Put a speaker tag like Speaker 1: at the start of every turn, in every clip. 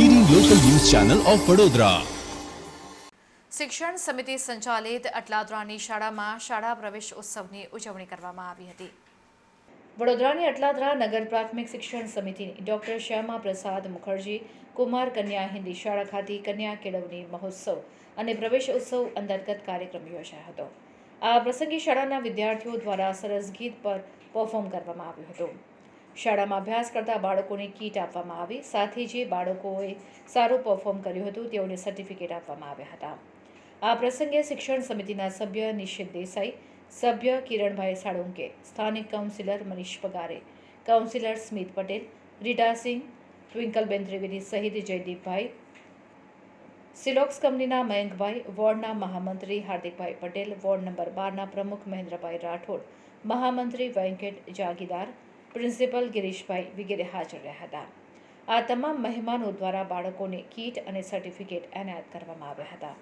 Speaker 1: Channel of Vadodara
Speaker 2: શિક્ષણ સમિતિ સંચાલિત અટલાદરાની શાળામાં શાળા પ્રવેશ ઉત્સવની ઉજવણી કરવામાં આવી હતી. વડોદરાની અટલાદરા નગર પ્રાથમિક શિક્ષણ સમિતિની ડોક્ટર શ્યામા પ્રસાદ મુખર્જી, કુમાર કન્યા હિન્દી શાળા ખાતે કન્યા કેળવણી મહોત્સવ અને પ્રવેશ ઉત્સવ અંતર્ગત કાર્યક્રમ યોજાયો હતો. આ પ્રસંગે શાળાના વિદ્યાર્થીઓ દ્વારા સરસ ગીત પર પરફોર્મ કરવામાં આવ્યું હતું. શાળામાં અભ્યાસ કરતા બાળકોને કીટ આપવામાં આવી. સાથે જે બાળકોએ સારું પરફોર્મ કર્યું હતું. તેઓને સર્ટિફિકેટ આપવામાં આવ્યા હતા. આ પ્રસંગે શિક્ષણ સમિતિના સભ્ય નિશિત દેસાઈ, સભ્ય કિરણભાઈ સાળુંકે, સ્થાનિક કાઉન્સિલર મનીષ પગારે કાઉન્સિલર સ્મિત પટેલ રીટાસિંહ ટ્વિંકલબેન ત્રિવેદી સહિત જયદીપભાઈ, સિલોક્સ કંપનીના મયંકભાઈ, વોર્ડના મહામંત્રી હાર્દિકભાઈ પટેલ, વોર્ડ નંબર બારના પ્રમુખ મહેન્દ્રભાઈ રાઠોડ, મહામંત્રી વેંકટ જાગીદાર પ્રિન્સિપલ ગિરીશભાઈ વગેરે હાજર રહ્યા હતા. આ તમામ મહેમાનો દ્વારા બાળકોને કીટ અને સર્ટિફિકેટ એનાયત કરવામાં આવ્યા હતા.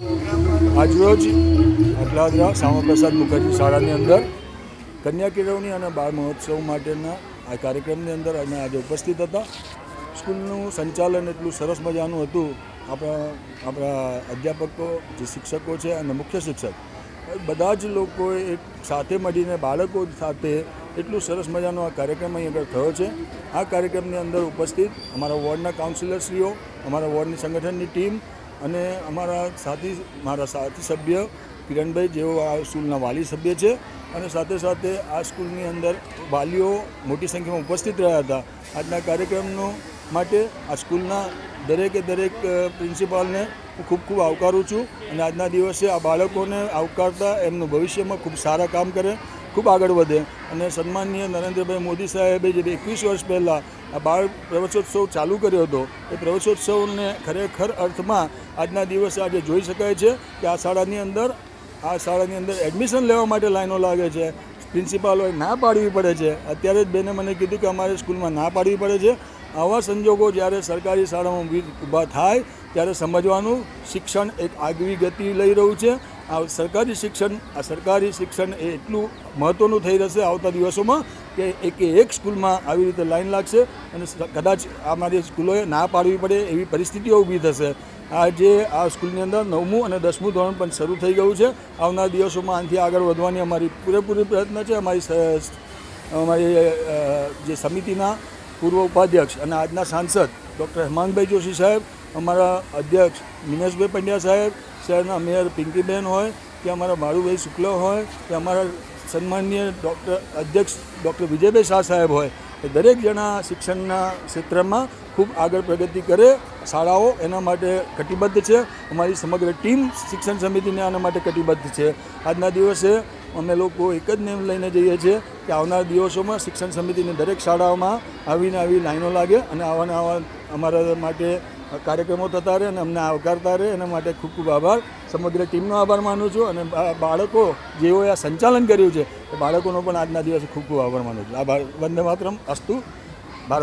Speaker 3: આજરોજ અટલાદરા શ્યામાપ્રસાદ મુખર્જી શાળાની અંદર કન્યા કેળવણી અને બાળ મહોત્સવ માટેના આ કાર્યક્રમની અંદર અમે આજે ઉપસ્થિત હતા. સ્કૂલનું સંચાલન એટલું સરસ મજાનું હતું. આપણા આપણા અધ્યાપકો, જે શિક્ષકો છે અને મુખ્ય શિક્ષક, બધા જ લોકોએ એક સાથે મળીને બાળકો સાથે એટલું સરસ મજાનો આ કાર્યક્રમ અહીં આગળ થયો છે. આ કાર્યક્રમની અંદર ઉપસ્થિત અમારા વોર્ડના કાઉન્સિલરશ્રીઓ, અમારા વોર્ડની સંગઠનની ટીમ અને અમારા સાથી, મારા સાથી સભ્ય કિરણભાઈ જેઓ આ સ્કૂલના વાલી સભ્ય છે અને સાથે સાથે આ સ્કૂલની અંદર વાલીઓ મોટી સંખ્યામાં ઉપસ્થિત રહ્યા હતા. આજના કાર્યક્રમનો માટે આ સ્કૂલના દરેકે દરેક પ્રિન્સિપાલને હું ખૂબ ખૂબ આવકારું છું અને આજના દિવસે આ બાળકોને આવકારતા એમનું ભવિષ્યમાં ખૂબ સારા કામ કરે ખૂબ આગળ વધે. અને સન્માનીય નરેન્દ્રભાઈ મોદી સાહેબે જે એકવીસ વર્ષ પહેલાં આ બાળ પ્રવેશોત્સવ ચાલુ કર્યો હતો, એ પ્રવેશોત્સવને ખરેખર અર્થમાં આજના દિવસે આજે જોઈ શકાય છે કે આ શાળાની અંદર, આ શાળાની અંદર એડમિશન લેવા માટે લાઈનો લાગે છે. પ્રિન્સિપાલોએ ના પાડવી પડે છે. અત્યારે જ બેને મને કીધું કે અમારે સ્કૂલમાં ના પાડવી પડે છે. આવા સંજોગો જ્યારે સરકારી શાળામાં ઊભા થાય, ત્યારે સમજવાનું શિક્ષણ એક આગવી ગતિ લઈ રહ્યું છે. આ સરકારી શિક્ષણ, આ સરકારી શિક્ષણ એ એટલું મહત્ત્વનું થઈ રહેશે આવતા દિવસોમાં કે એકે એક સ્કૂલમાં આવી રીતે લાઈન લાગશે અને કદાચ અમારી સ્કૂલોએ ના પાડવી પડે એવી પરિસ્થિતિઓ ઊભી થશે. આજે આ સ્કૂલની અંદર નવમું અને દસમું ધોરણ પણ શરૂ થઈ ગયું છે. આવનાર દિવસોમાં આનાથી આગળ વધવાની અમારી પૂરેપૂરી પ્રયત્ન છે. અમારી અમારી જે સમિતિના પૂર્વ ઉપાધ્યક્ષ અને આજના સાંસદ ડૉક્ટર હેમાંગભાઈ જોશી સાહેબ અમારા અધ્યક્ષ મિનેશભાઈ પંડ્યા સાહેબ શહેરના મેયર પિંકીબેન હોય, કે અમારા મારુભાઈ શુક્લ હોય, કે અમારા સન્માનીય ડૉક્ટર, અધ્યક્ષ ડૉક્ટર વિજયભાઈ શાહ સાહેબ હોય, એ દરેક જણા શિક્ષણના ક્ષેત્રમાં ખૂબ આગળ પ્રગતિ કરે. શાળાઓ એના માટે કટિબદ્ધ છે. અમારી સમગ્ર ટીમ શિક્ષણ સમિતિને આના માટે કટિબદ્ધ છે. આજના દિવસે અમે લોકો એક જ નેમ લઈને જઈએ છીએ કે આવનાર દિવસોમાં શિક્ષણ સમિતિની દરેક શાળાઓમાં આવીને આવી લાઈનો લાગે અને આવાના આવા અમારા માટે કાર્યક્રમો થતા રહે અને અમને આવકારતા રહે. એના માટે ખૂબ ખૂબ આભાર. સમગ્ર ટીમનો આભાર માનું છું અને બાળકો જેઓએ આ સંચાલન કર્યું છે, એ બાળકોનો પણ આજના દિવસે ખૂબ ખૂબ આભાર માનું છું. આભાર. વંદે માતરમ. અસ્તુ.